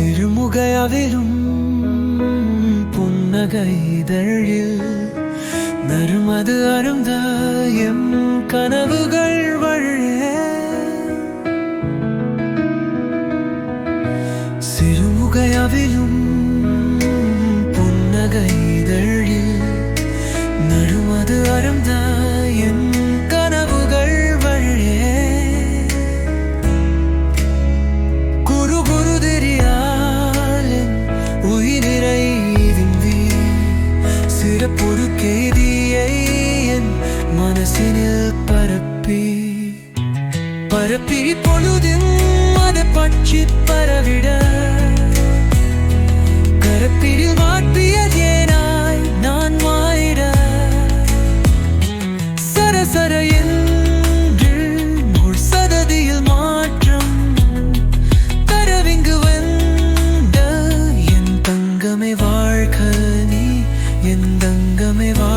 சிறுமுகையாவிலும் புன்னகைதழில் நறுமது அருந்த எம் கனவுகள் வழியே. சிறுமுகையாவிலும் புன்னகைதழில் நறுமது அருந்த செய்தியை என் மனசினில் பரப்பி பரப்பி பொழுதின் மத பட்சி பரவிட. கரப்பிடில் வாட்டியதேனாய் நான் மாறிட. சரசர என்று சததியில் மாற்றம் தரவிங்கு வந்த என் தங்கமே 烟等个没完